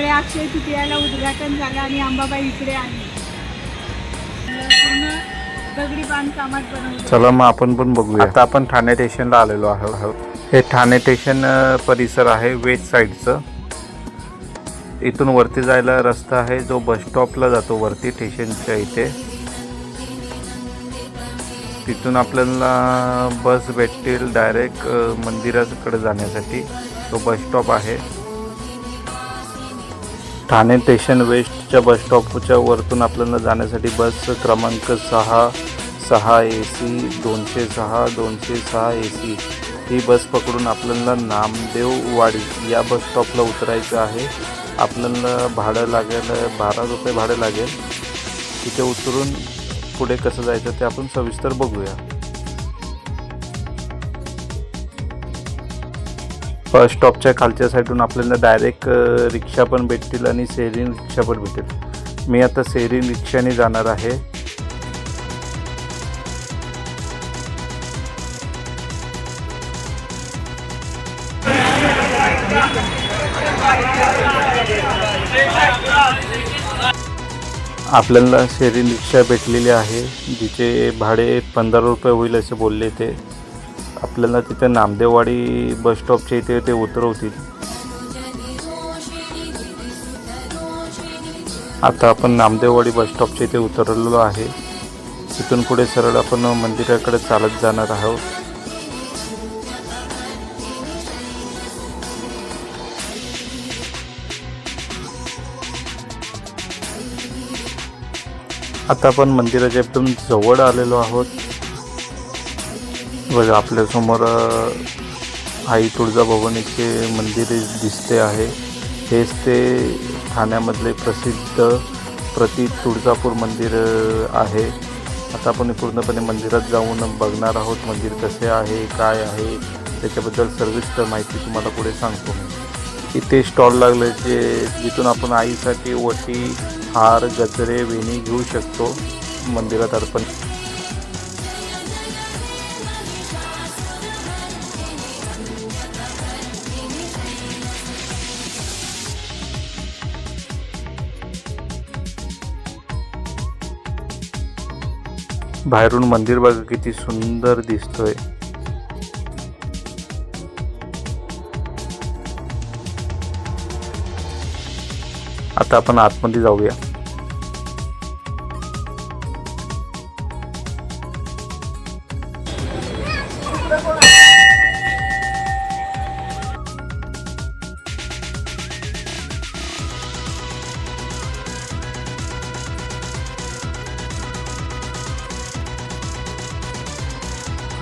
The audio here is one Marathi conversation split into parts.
इकडे अक्षय तृतीयाला उद्घाटन झालं आणि अंबाबाई इकडे आली. पूर्ण दगडी बांधकामात बनवलं. चला मग आपण पण बघूया. आता आपण ठाणे स्टेशनला आलेलो आहोत. हे. ठाणे स्टेशन परिसर आहे वेस्ट साईडचं. इथून वरती जायला रस्ता आहे. जो बस स्टॉपला जातो वरती स्टेशनच्या इथे. तिथून आपल्याला बस भेटतील डायरेक्ट मंदिराकडे जाण्यासाठी. तो बस स्टॉप आहे. ठाणे स्टेशन वेस्टच्या बस स्टॉपच्या वरतून आपल्याला जाण्यासाठी बस क्रमांक सहा सहा ए सी दोनशे सहा दोनशे सहा ए सी ही बस पकडून आपल्याला नामदेववाडी या बस स्टॉपला उतरायचं आहे. आपल्याला भाडं लागेल बारा रुपये भाडं लागेल. तिथे उतरून पुढे कसं जायचं ते आपण सविस्तर बघूया. स्टॉपच्या खालच्या साईडून आपल्याला डायरेक्ट रिक्षा पण भेटतील आणि शेअरिंग रिक्षा पण भेटेल. मी आता शेअरिंग रिक्षाने जाणार आहे. आपल्याला शेरी रिक्षा भेटलेली आहे जिचे भाडे पंधरा रुपये होईल असे बोलले ते. आपल्याला तिथे नामदेववाडी बस स्टॉपच्या इथे ते उतरवतील. आता आपण नामदेववाडी बस स्टॉपच्या इथे उतरलेलो आहे. तिथून पुढे सरळ आपण मंदिराकडे चालत जाणार आहोत. आता आपण मंदिराच्या एकदम जवळ आलेलो आहोत. बघा आपल्यासमोर अ, आई तुळजाभवानीचे मंदिर दिसते आहे. हेच ते ठाण्यामधले प्रसिद्ध प्रति तुळजापूर मंदिर आहे. आता आपण पूर्णपणे मंदिरात जाऊन बघणार आहोत मंदिर कसे आहे काय आहे त्याच्याबद्दल सर्विस्तर माहिती तुम्हाला पुढे सांगतो मी. इथे स्टॉल लागले जे जिथून आपण आईसाठी वटी हार गजरे वेणी घेऊ शकतो मंदिरात अर्पण बाहेरून मंदिर बघा किती सुंदर दिसतोय. आता आपण आतमध्ये जाऊया.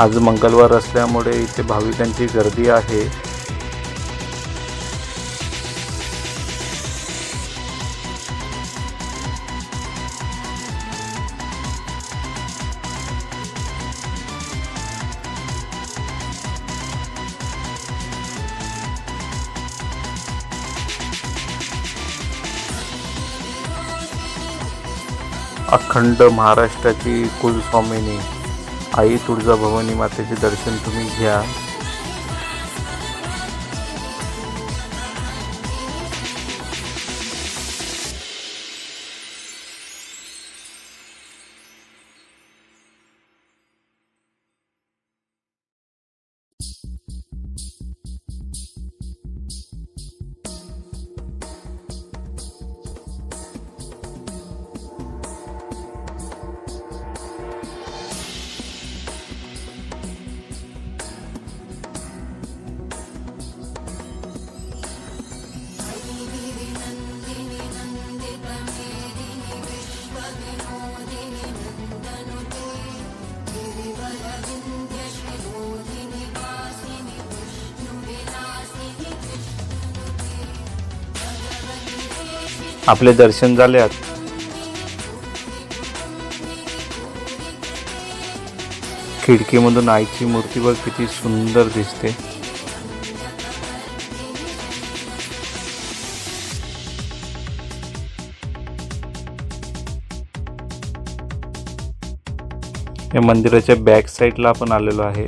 आज मंगळवार असल्यामुळे इथे भाविकांची गर्दी आहे. अखंड महाराष्ट्राची कुलस्वामिनी. आई तुळजाभवानी मातेचे दर्शन तुम्ही घ्या. आपले दर्शन झाले आहेत खिडकीमधून आईची मूर्ती बघ किती सुंदर दिसते. या मंदिराच्या बॅक साईडला आपण आलेलो आहे.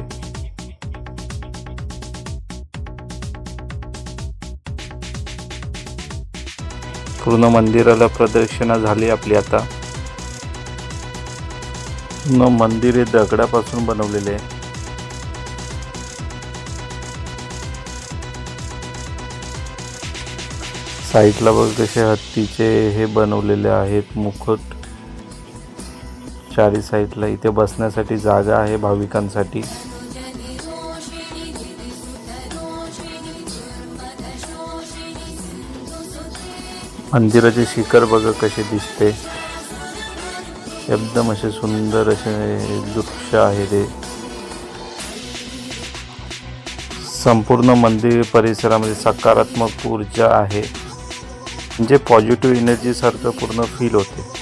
पूर्ण मंदिराला प्रदक्षिणा झाली आपली आता. पूर्ण मंदिर हे दगडापासून बनवलेले आहे. साईडला बघ कसे हत्तीचे हे बनवलेले आहेत मुखट चारी साईडला इथे बसण्यासाठी जागा आहे भाविकांसाठी. मंदिराचे शिखर बघा कसे दिसते. एकदम असे सुंदर असे दृश्य आहे ते. संपूर्ण मंदिर परिसरामध्ये सकारात्मक ऊर्जा आहे. म्हणजे पॉझिटिव्ह एनर्जीसारखं पूर्ण फील होते.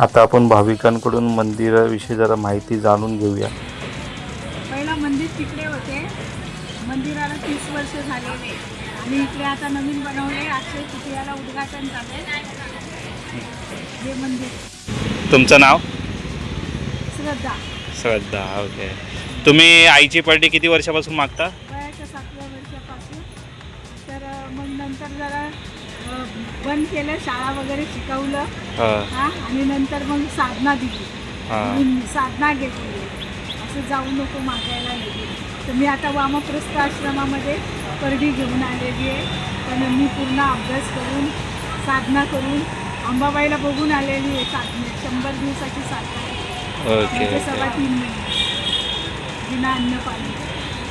आता आपण भाविकांकडून मंदिराविषयी जरा माहिती जाणून घेऊया. पहिला मंदिर तिकडे होते. मंदिराला तीस वर्ष झालेले. आणि इकडे आता नवीन बनवले. अक्षय तृतीयाला उद्घाटन झाले. हे मंदिर. तुमचं नाव? श्रद्धा. श्रद्धा ओके. तुम्ही आईची पार्टी किती वर्षापासून मागता? बंद केलं शाळा वगैरे शिकवलं. हां. हा आणि नंतर मग साधना दिली. हां. साधना घेतली. असं जाऊ नको मागायला गेली तर मी आता वामप्रस्थ आश्रमामध्ये परडी घेऊन आलेली आहे. पण मी पूर्ण अभ्यास करून साधना करून अंबाबाईला बघून आलेली आहे साधने. शंभर दिवसाची साधना. म्हणजे सव्वा तीन महिने. बिना अन्न पाणी.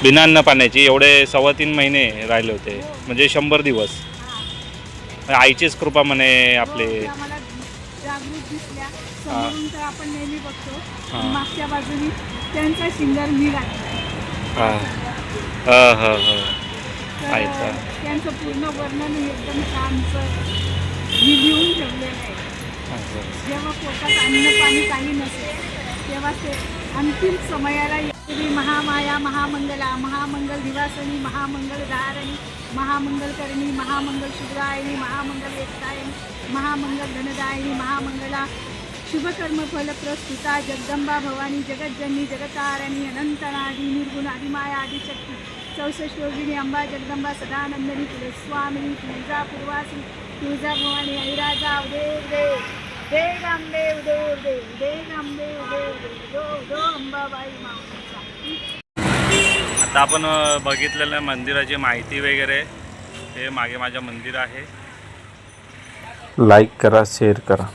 बिना अन्न पाण्याची एवढे सव्वा तीन महिने राहिले होते. म्हणजे शंभर दिवस. हा. आईचीच कृपा म्हणे आपले. हो, जागृत दिसल्या. समोरून तर आपण नेहमी बघतो. हा. मागच्या बाजूनी त्यांचा शिंगर मी घातला हां. हां हां हां. तर आईचा. त्यांचं पूर्ण वर्णन एकदम मी लिहून ठेवलेलं आहे. जेव्हा पोटात अन्न पाणी काही नसेल तेव्हा ते अंतिम समयाला येणारी महामाया महामंगला महामंगल दिवासनी महामंगल धारणी महामंगल करणी महामंगल शुभदायिनी महामंगल एकतायणी महामंगल धनदायिनी महामंगला शुभकर्म फलप्रस्तुता जगदंबा भवानी जगज्जननी जगतारणी अनंतनादी निर्गुण आदिमाया आदिशक्ती चौसष्ट योगिनी अंबा जगदंबा सदानंदनी कुलस्वामिनी तुळजा पूर्वासी तुळजा भवानी ऐराजा उदे उदे दे रामदेव अंबाबाई माऊलीचा. आता आपण बघितलेल्या मंदिराची माहिती वगैरे हे मागे माझ्या मंदिर आहे. लाईक करा शेअर करा.